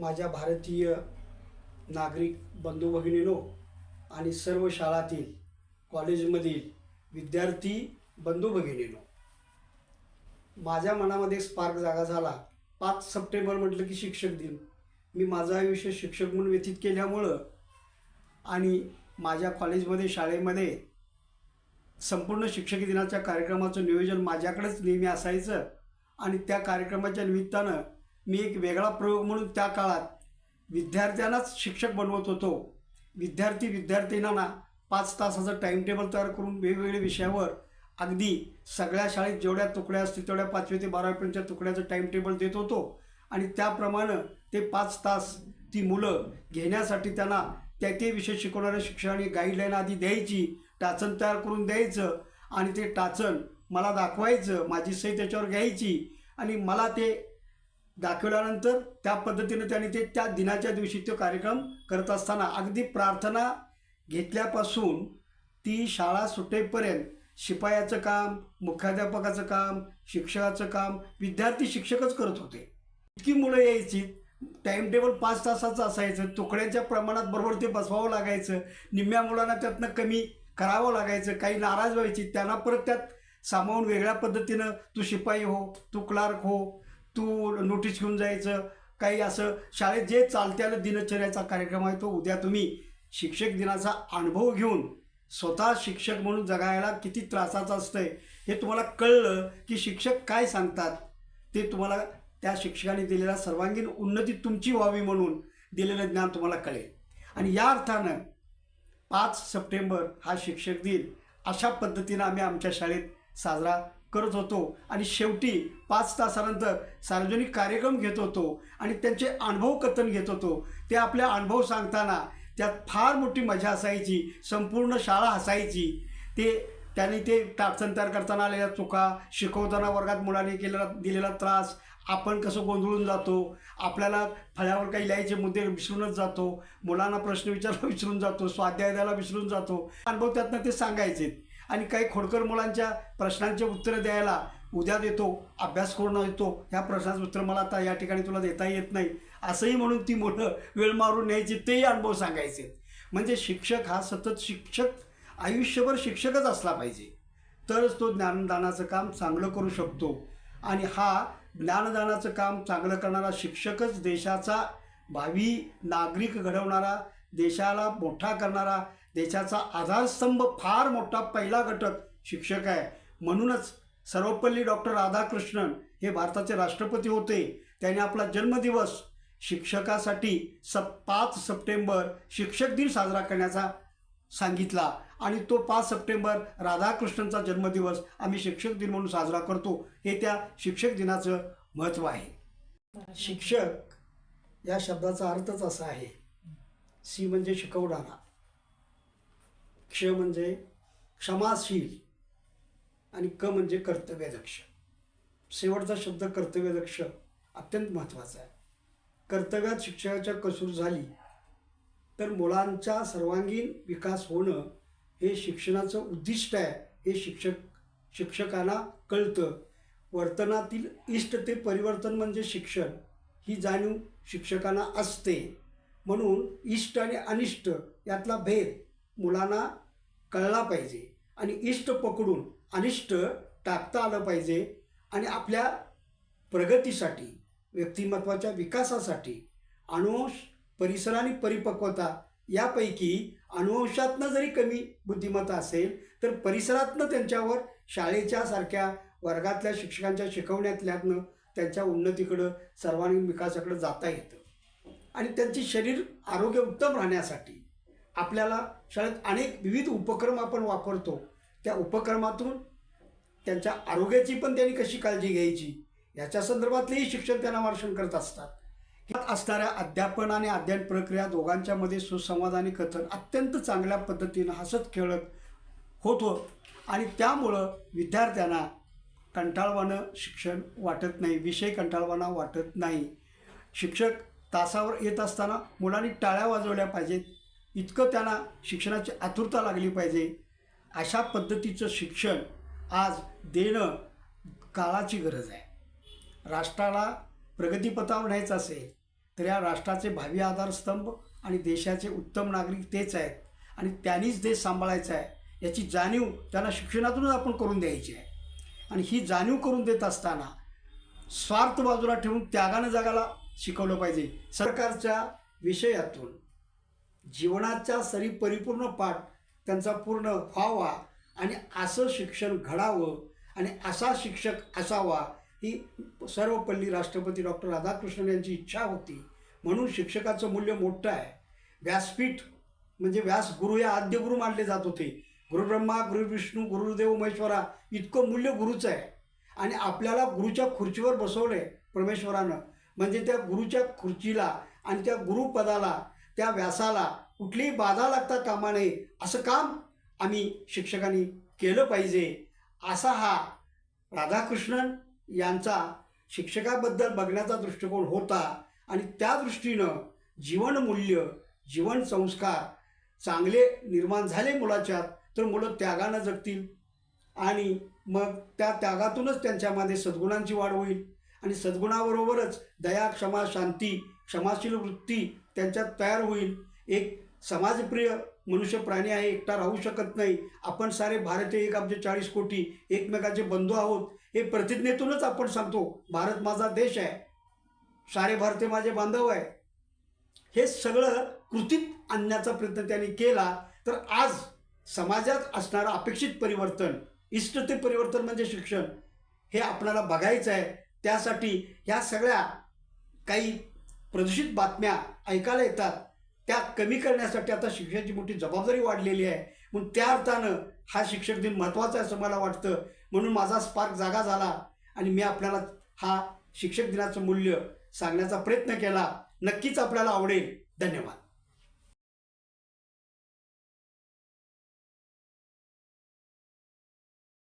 माझ्या भारतीय नागरिक बंधू भगिनीनो आणि सर्व शाळातील कॉलेजमधील विद्यार्थी बंधू भगिनीनो माझ्या मनामध्ये स्पार्क जागा झाला. पाच सप्टेंबर म्हटलं की शिक्षक दिन. मी माझं आयुष्य शिक्षक म्हणून व्यतीत केल्यामुळं आणि माझ्या कॉलेजमध्ये शाळेमध्ये संपूर्ण शिक्षक दिनाच्या कार्यक्रमाचं नियोजन माझ्याकडेच नेहमी असायचं आणि त्या कार्यक्रमाच्या निमित्तानं मी एक वेगळा प्रयोग म्हणून त्या काळात विद्यार्थ्यांनाच शिक्षक बनवत होतो. विद्यार्थी विद्यार्थिनींना पाच तासाचं टाईम टेबल तयार करून वेगवेगळ्या विषयावर अगदी सगळ्या शाळेत जेवढ्या तुकड्या असतील तेवढ्या पाचवी ते बारावीपर्यंतच्या तुकड्याचं टाईम टेबल देत होतो. आणि त्याप्रमाणे ते पाच तास ती मुलं घेण्यासाठी त्यांना त्या ते विषय शिकवणाऱ्या शिक्षकांनी गाईडलाईन आधी द्यायची टाचण तयार करून द्यायचं आणि ते टाचण मला दाखवायचं माझी सही त्याच्यावर घ्यायची आणि मला ते दाखवल्यानंतर त्या पद्धतीनं त्यांनी ते त्या दिनाच्या दिवशी तो कार्यक्रम करत असताना अगदी प्रार्थना घेतल्यापासून ती शाळा सुटेपर्यंत शिपायाचं काम मुख्याध्यापकाचं काम शिक्षकाचं काम विद्यार्थी शिक्षकच करत होते. इतकी मुलं यायची टाईम टेबल पाच तासाचं असायचं तुकड्यांच्या प्रमाणात बरोबर ते बसवावं लागायचं निम्म्या मुलांना त्यातनं कमी करावं लागायचं काही नाराज व्हायची त्यांना परत त्यात सामावून वेगळ्या पद्धतीनं तू शिपाई हो तू क्लार्क हो तू नोटीस घेऊन जायचं. काही असं शाळेत जे चालत्याला दिनचर्याचा कार्यक्रम आहे तो उद्या तुम्ही शिक्षक दिनाचा अनुभव घेऊन स्वतः शिक्षक म्हणून जगायला किती त्रासाचं असतंय हे तुम्हाला कळलं की शिक्षक काय सांगतात? ते तुम्हाला त्या शिक्षकाने दिलेला सर्वांगीण उन्नती तुमची व्हावी म्हणून दिलेलं ज्ञान तुम्हाला कळेल. आणि या अर्थानं पाच सप्टेंबर हा शिक्षक दिन अशा पद्धतीनं आम्ही आमच्या शाळेत साजरा करत होतो. आणि शेवटी पाच तासानंतर सार्वजनिक कार्यक्रम घेत होतो आणि त्यांचे अनुभव कथन घेत होतो. ते आपले अनुभव सांगताना त्यात फार मोठी मजा असायची संपूर्ण शाळा हसायची. ते त्यांनी ते टाचण तयार करताना आलेल्या चुका शिकवताना वर्गात मुलांनी केलेला दिलेला त्रास आपण कसं गोंधळून जातो आपल्याला फळ्यावर काही लिहायचे मुद्दे विसरूनच जातो मुलांना प्रश्न विचारायला विसरून जातो स्वाध्याय द्यायला विसरून जातो. अनुभव त्यातनं ते सांगायचे. आणि काही खोडकर मुलांच्या प्रश्नांचे उत्तरं द्यायला उद्या देतो अभ्यास करून येतो ह्या प्रश्नाचं उत्तर मला आता या ठिकाणी तुला देता येत नाही. असंही म्हणून ती मुलं वेळ मारून न्यायची तेही अनुभव सांगायचे. म्हणजे शिक्षक हा सतत शिक्षक आयुष्यभर शिक्षकच असला पाहिजे. तरच तो ज्ञानदानाचं काम चांगलं करू शकतो. आणि हा ज्ञानदानाचं काम चांगलं करणारा शिक्षकच देशाचा भावी नागरिक घडवणारा देशाला मोठा करणारा देशाचा आधारस्तंभ फार मोठा पहिला घटक शिक्षक आहे. म्हणूनच सर्वपल्ली डॉक्टर राधाकृष्णन हे भारताचे राष्ट्रपती होते. त्याने आपला जन्मदिवस शिक्षकासाठी सप पाच सप्टेंबर शिक्षक दिन साजरा करण्याचा सांगितला. आणि तो पाच सप्टेंबर राधाकृष्णनचा जन्मदिवस आम्ही शिक्षक दिन म्हणून साजरा करतो. हे त्या शिक्षक दिनाचं महत्त्व आहे. शिक्षक या शब्दाचा अर्थच असा आहे. सी म्हणजे शिकवणारा. क्ष म्हणजे क्षमाशील आणि क म्हणजे कर्तव्यदक्ष. शेवटचा शब्द कर्तव्यदक्ष अत्यंत महत्त्वाचा आहे. कर्तव्यात शिक्षकाच्या कसूर झाली तर मुलांचा सर्वांगीण विकास होणं हे शिक्षणाचं उद्दिष्ट आहे हे शिक्षक शिक्षकांना कळतं. वर्तनातील इष्ट ते परिवर्तन म्हणजे शिक्षण. ही जाणीव शिक्षकांना असते. म्हणून इष्ट आणि अनिष्ट यातला भेद मुलांना कळला पाहिजे आणि इष्ट पकडून अनिष्ट टाकता आलं पाहिजे आणि आपल्या प्रगतीसाठी व्यक्तिमत्वाच्या विकासासाठी अनुवंश परिसर आणि परिपक्वता यापैकी अनुवंशातनं जरी कमी बुद्धिमत्ता असेल तर परिसरातनं त्यांच्यावर शाळेच्या सारख्या वर्गातल्या शिक्षकांच्या शिकवण्यातल्यातनं त्यांच्या उन्नतीकडं सर्वांगीण विकासाकडं जाता येतं. आणि त्यांचे शरीर आरोग्य उत्तम राहण्यासाठी आपल्याला शाळेत अनेक विविध उपक्रम आपण वापरतो. त्या उपक्रमातून त्यांच्या आरोग्याची पण त्यांनी कशी काळजी घ्यायची याच्या संदर्भातलेही शिक्षण त्यांना मार्शन करत असतात. ह्यात असणाऱ्या अध्यापन आणि अध्ययन प्रक्रिया दोघांच्यामध्ये सुसंवाद आणि कथन अत्यंत चांगल्या पद्धतीनं हसत खेळत होतो आणि त्यामुळं विद्यार्थ्यांना कंटाळवाणं शिक्षण वाटत नाही विषय कंटाळवाणा वाटत नाही. शिक्षक तासावर येत असताना मुलांनी टाळ्या वाजवल्या पाहिजेत. इतकं त्यांना शिक्षणाची आतुरता लागली पाहिजे. अशा पद्धतीचं शिक्षण आज देणं काळाची गरज आहे. राष्ट्राला प्रगतीपथावर न्यायचं असेल तर या राष्ट्राचे भावी आधारस्तंभ आणि देशाचे उत्तम नागरिक तेच आहेत. आणि त्यांनीच देश सांभाळायचा आहे याची जाणीव त्यांना शिक्षणातूनच आपण करून द्यायची आहे. आणि ही जाणीव करून देत असताना स्वार्थ बाजूला ठेवून त्यागानं जगाला शिकवलं पाहिजे. सरकारच्या विषयातून जीवनाच्या सरी परिपूर्ण पाठ त्यांचा पूर्ण व्हावा आणि असं शिक्षण घडावं आणि असा शिक्षक असावा ही सर्वपल्ली राष्ट्रपती डॉक्टर राधाकृष्णन यांची इच्छा होती. म्हणून शिक्षकाचं मूल्य मोठं आहे. व्यासपीठ म्हणजे व्यासगुरु या हे मानले जात होते. गुरुब्रह्मा गुरुविष्णू गुरुदेव महेश्वरा इतकं मूल्य गुरुचं आहे. आणि आपल्याला गुरुच्या खुर्चीवर बसवलं आहे परमेश्वरानं. म्हणजे त्या गुरुच्या खुर्चीला आणि त्या गुरुपदाला त्या व्यासाला कुठलीही बाधा लागता कामा नये असं काम आम्ही शिक्षकांनी केलं पाहिजे. असा हा राधाकृष्णन यांचा शिक्षकाबद्दल बघण्याचा दृष्टिकोन होता आणि त्या दृष्टीनं जीवनमूल्य जीवन संस्कार चांगले निर्माण झाले मुलाच्यात तर मुलं त्यागानं जगतील. आणि मग त्या त्यागातूनच त्यांच्यामध्ये सद्गुणांची वाढ होईल. आणि सद्गुणाबरोबरच दया क्षमा शांती क्षमाशील वृत्ती त्यांच्यात तयार होईल. एक समाजप्रिय मनुष्य प्राणी आहे एकटा राहू शकत नाही. आपण सारे भारतीय एक आमचे चाळीस कोटी एकमेकाचे बंधू आहोत. हे प्रतिज्ञेतूनच आपण सांगतो भारत माझा देश आहे. सारे भारतीय माझे बांधव आहे. हे सगळं कृतीत आणण्याचा प्रयत्न त्यांनी केला तर आज समाजात असणारं अपेक्षित परिवर्तन इष्ट ते परिवर्तन म्हणजे शिक्षण हे आपल्याला बघायचं आहे. त्यासाठी ह्या सगळ्या काही प्रदूषित बातम्या ऐकायला येतात त्या कमी करण्यासाठी आता शिक्षणाची मोठी जबाबदारी वाढलेली आहे. म्हणून त्या अर्थानं हा शिक्षक दिन महत्त्वाचा आहे असं मला वाटतं. म्हणून माझा स्पार्क जागा झाला आणि मी आपल्याला हा शिक्षक दिनाचं मूल्य सांगण्याचा प्रयत्न केला. नक्कीच आपल्याला आवडेल. धन्यवाद.